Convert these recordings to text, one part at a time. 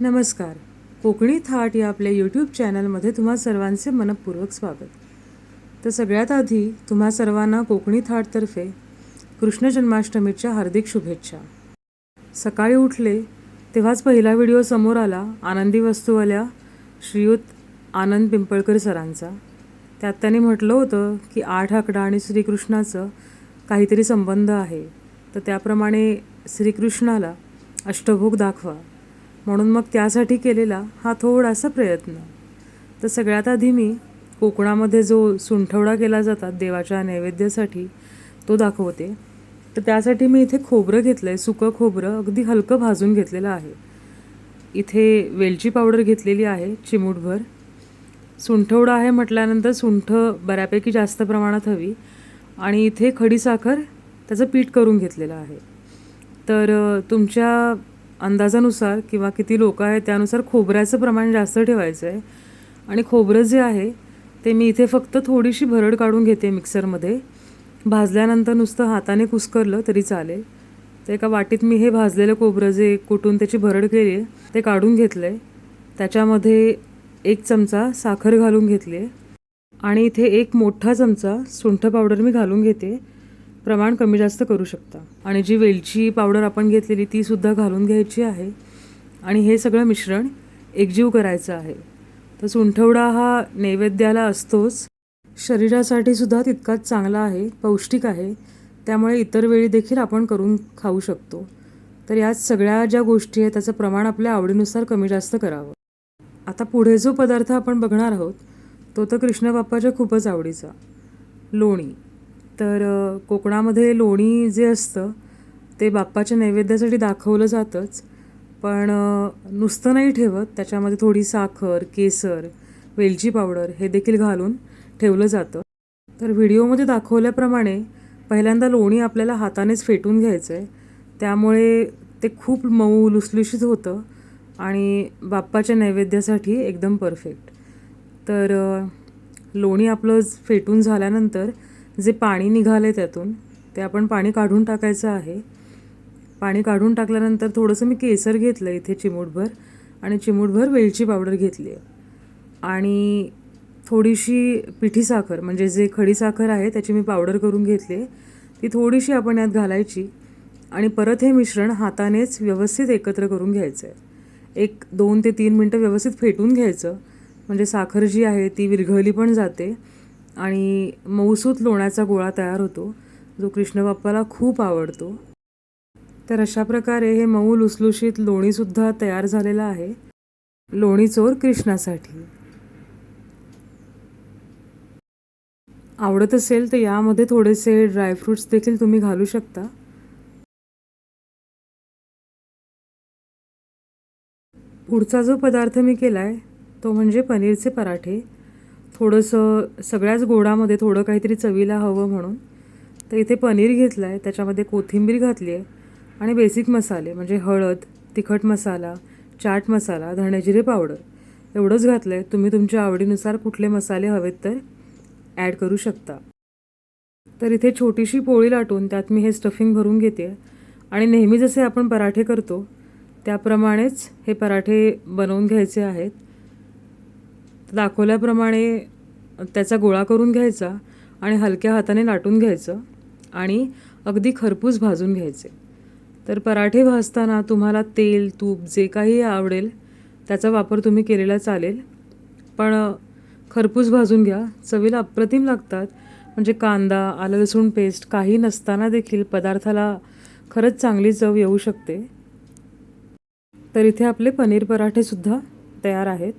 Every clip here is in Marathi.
नमस्कार. कोकणी थाट या आपल्या यूट्यूब चॅनलमध्ये तुम्हा सर्वांचे मनपूर्वक स्वागत. तर सगळ्यात आधी तुम्हा सर्वांना कोकणी थाटतर्फे कृष्ण जन्माष्टमीच्या हार्दिक शुभेच्छा. सकाळी उठले तेव्हाच पहिला व्हिडिओ समोर आला आनंदी वस्तूवाल्या श्रीयुत आनंद पिंपळकर सरांचा. त्यात त्यांनी म्हटलं होतं की आठ आकडा आणि श्रीकृष्णाचं काहीतरी संबंध आहे. तर त्याप्रमाणे श्रीकृष्णाला अष्टभोग दाखवा. म्हणून मग त्यासाठी केलेला हा थोडासा प्रयत्न. तर सगळ्यात आधी मी कोकणामध्ये जो सुंठवडा केला जातात देवाच्या नैवेद्यासाठी तो दाखवते. तर त्यासाठी मी इथे खोबरं घेतलं आहे सुकं खोबरं अगदी हलकं भाजून घेतलेलं आहे. इथे वेलची पावडर घेतलेली आहे चिमूटभर. सुंठवडा आहे म्हटल्यानंतर सुंठ बऱ्यापैकी जास्त प्रमाणात हवी. आणि इथे खडीसाखर त्याचं पीठ करून घेतलेलं आहे. तर तुमच्या अंदाजानुसार किंवा किती लोक आहेत त्यानुसार खोबऱ्याचं प्रमाण जास्त ठेवायचं आहे. आणि खोबरं जे आहे ते मी इथे फक्त थोडीशी भरड काढून घेते मिक्सरमध्ये. भाजल्यानंतर नुसतं हाताने कुस्करलं तरी चालेल. तर एका वाटीत मी हे भाजलेलं खोबरं जे कुटून त्याची भरड केली आहे ते काढून घेतलं आहे त्याच्यामध्ये एक चमचा साखर घालून घेतली आहे. आणि इथे एक मोठा चमचा सुंठ पावडर मी घालून घेते. प्रमाण कमी जास्त करू शकता. आणि जी वेलची पावडर आपण घेतलेली ती सुद्धा घालून घ्यायची आहे. आणि हे सगळं मिश्रण एकजीव करायचं आहे. तर सुंठवडा हा नैवेद्याला असतोच. शरीरासाठी सुद्धा तितकाच चांगला आहे पौष्टिक आहे. त्यामुळे इतर वेळी देखील आपण करून खाऊ शकतो. तर यात सगळ्या ज्या गोष्टी आहेत त्याचं प्रमाण आपल्या आवडीनुसार कमी जास्त करावं. आता पुढे जो पदार्थ आपण बघणार आहोत तो तर कृष्ण बाप्पाच्या खूपच आवडीचा. लोणी. तर कोकणामध्ये लोणी जे असतं ते बाप्पाच्या नैवेद्यासाठी दाखवलं जातंच. पण नुसतं नाही ठेवत. त्याच्यामध्ये थोडी साखर केसर वेलची पावडर हे देखील घालून ठेवलं जातं. तर व्हिडिओमध्ये दाखवल्याप्रमाणे पहिल्यांदा लोणी आपल्याला हातानेच फेटून घ्यायचं आहे त्यामुळे ते खूप मऊ लुसलुशीत होतं आणि बाप्पाच्या नैवेद्यासाठी एकदम परफेक्ट. तर लोणी आपलं फेटून झाल्यानंतर जे पाणी निघालं आहे त्यातून ते आपण पाणी काढून टाकायचं आहे. पाणी काढून टाकल्यानंतर थोडंसं मी केसर घेतलं इथे चिमूटभर आणि चिमूटभर वेलची पावडर घेतली आहे. आणि थोडीशी पिठी साखर म्हणजे जे खडी साखर आहे त्याची मी पावडर करून घेतली ती थोडीशी आपण यात घालायची आणि परत हे मिश्रण हातानेच व्यवस्थित एकत्र करून घ्यायचं आहे एक दोन ते तीन मिनटं व्यवस्थित फेटून घ्यायचं. म्हणजे साखर जी आहे ती विरघळली पण जाते. आणि मऊसूत लोण्याचा गोळा तयार होतो जो कृष्ण बाप्पाला खूप आवडतो. तर अशा प्रकारे हे मऊ लुसलुशीत लोणीसुद्धा तयार झालेलं आहे. लोणी चोर कृष्णासाठी. आवडत असेल तर यामध्ये थोडेसे ड्रायफ्रूट्स देखील तुम्ही घालू शकता. पुढचा जो पदार्थ मी केला आहे तो म्हणजे पनीरचे पराठे. थोडंसं सगळ्याच गोडामध्ये थोडं काहीतरी चवीला हवं म्हणून. तर इथे पनीर घेतलं आहे त्याच्यामध्ये कोथिंबीर घातली आहे आणि बेसिक मसाले म्हणजे हळद तिखट मसाला चाट मसाला धणेजिरे पावडर एवढंच घातलं आहे तुम्ही तुमच्या आवडीनुसार कुठले मसाले हवेत तर ॲड करू शकता. तर इथे छोटीशी पोळी लाटून त्यात मी हे स्टफिंग भरून घेते आणि नेहमी जसे आपण पराठे करतो त्याप्रमाणेच हे पराठे बनवून घ्यायचे आहेत. दाखवल्याप्रमाणे त्याचा गोळा करून घ्यायचा आणि हलक्या हाताने लाटून घ्यायचं आणि अगदी खरपूस भाजून घ्यायचे. तर पराठे भाजताना तुम्हाला तेल तूप जे काही आवडेल त्याचा वापर तुम्ही केलेला चालेल. पण खरपूस भाजून घ्या. चवीला अप्रतिम लागतात. म्हणजे कांदा आलं लसूण पेस्ट काही नसताना देखील पदार्थाला खरंच चांगली चव येऊ शकते. तर इथे आपले पनीर पराठेसुद्धा तयार आहेत.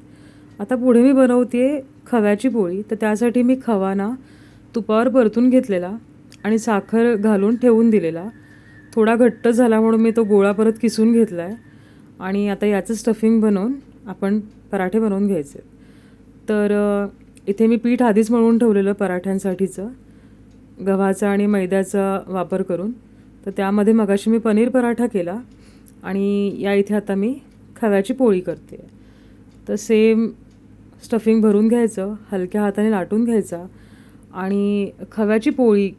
आता पुढे मी बनवते खव्याची पोळी. तर त्यासाठी मी खवा ना तुपावर परतून घेतलेला आणि साखर घालून ठेवून दिलेला. थोडा घट्ट झाला म्हणून मी तो गोळा परत किसून घेतला आहे आणि आता याचं स्टफिंग बनवून आपण पराठे बनवून घ्यायचे. तर इथे मी पीठ आधीच मळून ठेवलेलं पराठ्यांसाठीचं. गव्हाचा आणि मैद्याचा वापर करून. तर त्यामध्ये मगाशी मी पनीर पराठा केला आणि या इथे आता मी खव्याची पोळी करते तर सेम स्टफिंग भरून घ्यायचं हलक्या हाताने लाटून घ्यायचा आणि खव्याची पोळी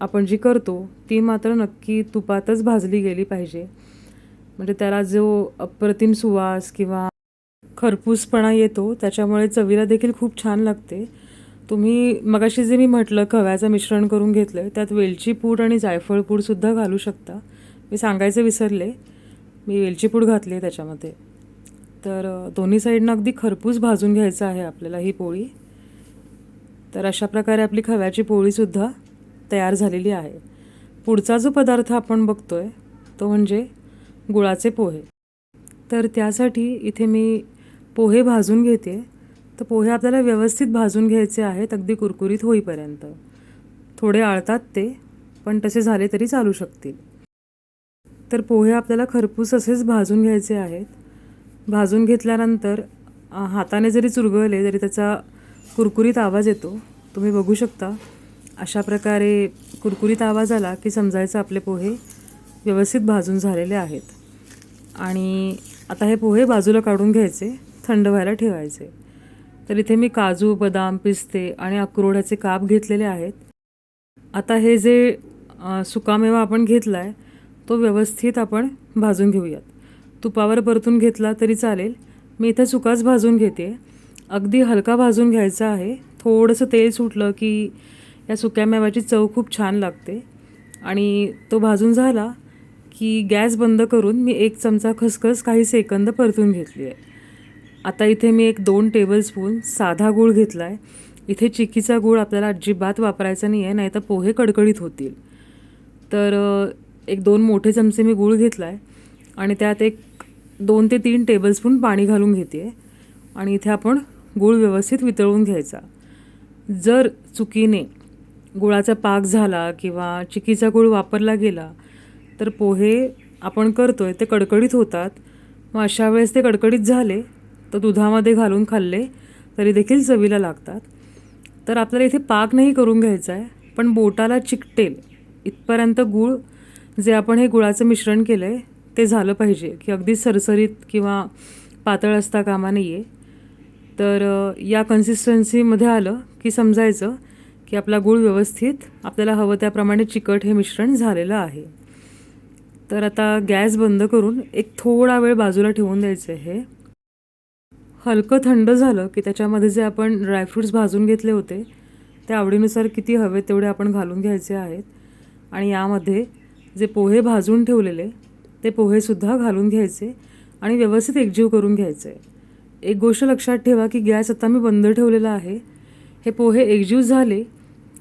आपण जी करतो ती मात्र नक्की तुपातच भाजली गेली पाहिजे. म्हणजे त्याला जो अप्रतिम सुवास किंवा खरपूसपणा येतो त्याच्यामुळे चवीला देखील खूप छान लागते. तुम्ही मगाशी जे मी म्हटलं खव्याचं मिश्रण करून घेतलं आहे त्यात वेलची पूड आणि जायफळ पूडसुद्धा घालू शकता. मी सांगायचं विसरले. मी वेलची पूड घातली आहे त्याच्यामध्ये. तर दोन्ही साईडनं अगदी खरपूस भाजून घ्यायचं आहे आपल्याला ही पोळी. तर अशा प्रकारे आपली खव्याची पोळीसुद्धा तयार झालेली आहे. पुढचा जो पदार्थ आपण बघतो आहे तो म्हणजे गुळाचे पोहे. तर त्यासाठी इथे मी पोहे भाजून घेते. तर पोहे आपल्याला व्यवस्थित भाजून घ्यायचे आहेत अगदी कुरकुरीत होईपर्यंत. थोडे आळतात ते पण तसे झाले तरी चालू शकतील. तर पोहे आपल्याला खरपूस असेच भाजून घ्यायचे आहेत. भाजून घेतल्यानंतर हाताने जरी चुरगळले तरी त्याचा कुरकुरीत आवाज येतो. तुम्ही बघू शकता अशा प्रकारे कुरकुरीत आवाज आला की समजायचं आपले पोहे व्यवस्थित भाजून झालेले आहेत. आणि आता हे पोहे बाजूला काढून घ्यायचे थंड व्हायला ठेवायचे. तर इथे मी काजू बदाम पिस्ते आणि अक्रोडाचे काप घेतलेले आहेत. आता हे जे सुकामेवा आपण घेतला आहे तो व्यवस्थित आपण भाजून घेऊयात. तुपावर परतून घेतला तरी चालेल. मी इथं सुकाच भाजून घेते. अगदी हलका भाजून घ्यायचा आहे. थोडंसं तेल सुटलं की या सुक्या मेव्याची चव खूप छान लागते. आणि तो भाजून झाला की गॅस बंद करून मी एक चमचा खसखस काही सेकंद परतून घेतली आहे. आता इथे मी एक दोन टेबलस्पून साधा गूळ घेतला आहे इथे चिकीचा गूळ आपल्याला अजिबात वापरायचा नाही आहे नाही तर पोहे कडकडीत होतील. तर एक दोन मोठे चमचे मी गूळ घेतला आहे आणि त्यात एक दोन ते तीन टेबलस्पून पाणी घालून घेते आहे आणि इथे आपण गूळ व्यवस्थित वितळून घ्यायचा. जर चुकीने गुळाचा पाक झाला किंवा चिकीचा गूळ वापरला गेला तर पोहे आपण करतो आहे ते कडकडीत होतात. मग अशा वेळेस ते कडकडीत झाले तर दुधामध्ये घालून खाल्ले तरी देखील चवीला लागतात. तर आपल्याला इथे पाक नाही करून घ्यायचा आहे पण बोटाला चिकटेल इथपर्यंत गूळ जे आपण हे गुळाचं मिश्रण केलं आहे ते झालं पाहिजे की अगदी सरसरीत किंवा पातळ असता कामा नाही आहे तर या कन्सिस्टन्सीमध्ये आलं की समजायचं की आपला गूळ व्यवस्थित आपल्याला हवं त्याप्रमाणे चिकट हे मिश्रण झालेलं आहे. तर आता गॅस बंद करून एक थोडा वेळ बाजूला ठेवून द्यायचं आहे हे. हलकं थंड झालं की त्याच्यामध्ये जे आपण ड्रायफ्रूट्स भाजून घेतले होते ते आवडीनुसार किती हवे तेवढे आपण घालून घ्यायचे आहेत. आणि यामध्ये जे पोहे भाजून ठेवलेले ते पोहेसुद्धा घालून घ्यायचे आणि व्यवस्थित एकजीव करून घ्यायचे. एक गोष्ट लक्षात ठेवा की गॅस आता मी बंद ठेवलेला आहे. हे पोहे एकजीव झाले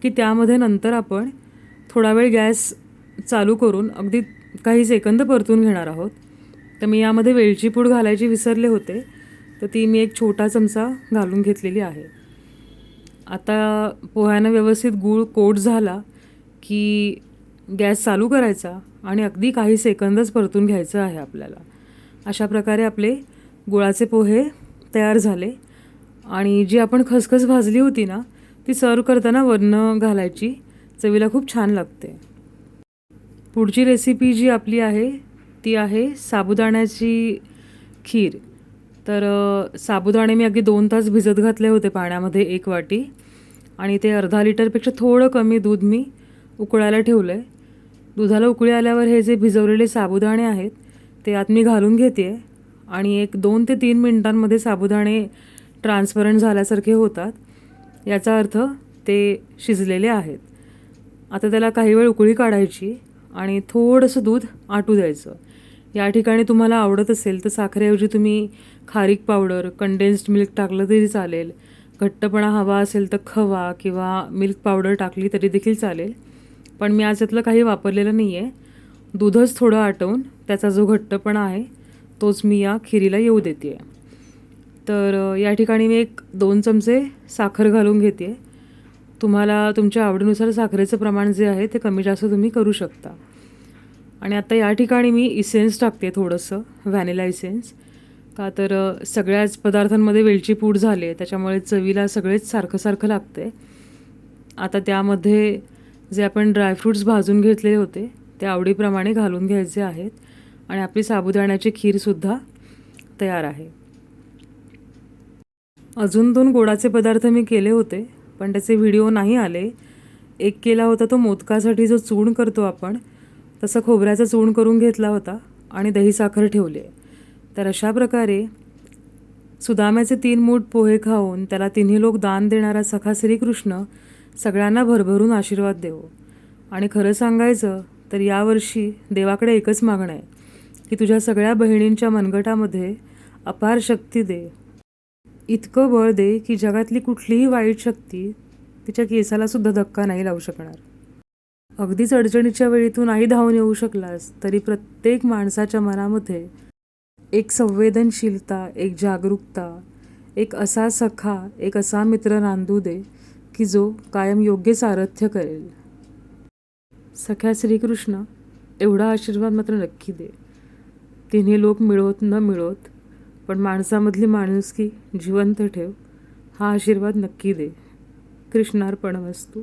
की त्यामध्ये नंतर आपण थोडा वेळ गॅस चालू करून अगदी काही सेकंद परतून घेणार आहोत. तर मी यामध्ये वेलची पूड घालायची विसरले होते. तर ती मी एक छोटा चमचा घालून घेतलेली आहे. आता पोह्यानं व्यवस्थित गूळ कोट झाला की गॅस चालू करायचा. आणि अगदी काही सेकंदच परतून घ्यायचं आहे आपल्याला. अशा प्रकारे आपले गुळाचे पोहे तयार झाले. आणि जी आपण खसखस भाजली होती ना ती सर्व करताना वरनं घालायची चवीला खूप छान लागते. पुढची रेसिपी जी आपली आहे ती आहे साबुदाण्याची खीर. तर साबुदाणे मी अगदी दोन तास भिजत घातले होते पाण्यामध्ये एक वाटी. आणि ते अर्धा लिटरपेक्षा थोडं कमी दूध मी उकळायला ठेवलं आहे दुधाला उकळी आल्यावर हे जे भिजवलेले साबुदाणे आहेत ते आत मी घालून घेते आणि एक दोन ते तीन मिनटांमध्ये साबुदाणे ट्रान्सपरंट झाल्यासारखे होतात. याचा अर्थ ते शिजलेले आहेत. आता त्याला काही वेळ उकळी काढायची आणि थोडंसं दूध आटू द्यायचं. या ठिकाणी तुम्हाला आवडत असेल तर साखरेऐवजी तुम्ही खारीक पावडर कंडेन्स्ड मिल्क टाकलं तरी चालेल. घट्टपणा हवा असेल तर खवा किंवा मिल्क पावडर टाकली तरी देखील चालेल. पण मी आज यातलं काही वापरलेलं नाही आहे दूधच थोडं आटवून त्याचा जो घट्टपणा आहे तोच मी या खिरीला येऊ देते आहे तर या ठिकाणी मी एक दोन चमचे साखर घालून घेते तुम्हाला तुमच्या आवडीनुसार साखरेचं प्रमाण जे आहे ते कमी जास्त तुम्ही करू शकता. आणि आता या ठिकाणी मी इसेन्स टाकते थोडंसं व्हॅनिला इसेन्स. का तर सगळ्याच पदार्थांमध्ये वेलची पूड झाली आहे त्याच्यामुळे चवीला सगळेच सारखं सारखं लागते आता त्यामध्ये जे आपण ड्रायफ्रूट्स भाजून घेतलेले होते ते आवडीप्रमाणे घालून घ्यायचे आहेत आणि आपली साबुदाण्याची खीरसुद्धा तयार आहे. अजून दोन गोडाचे पदार्थ मी केले होते पण त्याचे व्हिडिओ नाही आले. एक केला होता तो मोदकासाठी जो चूर्ण करतो आपण तसं खोबऱ्याचा चूर्ण करून घेतला होता आणि दहीसाखर ठेवली ठेवले तर अशा प्रकारे सुदाम्याचे तीन मूठ पोहे खाऊन त्याला तिन्ही लोक दान देणारा सखा श्रीकृष्ण सगळ्यांना भरभरून आशीर्वाद देवो. आणि खरं सांगायचं तर यावर्षी देवाकडे एकच मागणं आहे की तुझ्या सगळ्या बहिणींच्या मनगटामध्ये अपार शक्ती दे. इतकं बळ दे की जगातली कुठलीही वाईट शक्ती तिच्या केसालासुद्धा धक्का नाही लावू शकणार. अगदीच अडचणीच्या वेळी तू नाही धावून येऊ शकलास तरी प्रत्येक माणसाच्या मनामध्ये एक संवेदनशीलता एक जागरूकता एक असा सखा एक असा मित्र नांदू दे की जो कायम योग्य सारथ्य करेल. सख्या श्रीकृष्ण एवढा आशीर्वाद मात्र नक्की दे. तिन्ही लोक मिळवत न मिळवत पण माणसामधली माणुसकी जिवंत ठेव हा आशीर्वाद नक्की दे. कृष्णार्पण वस्तू.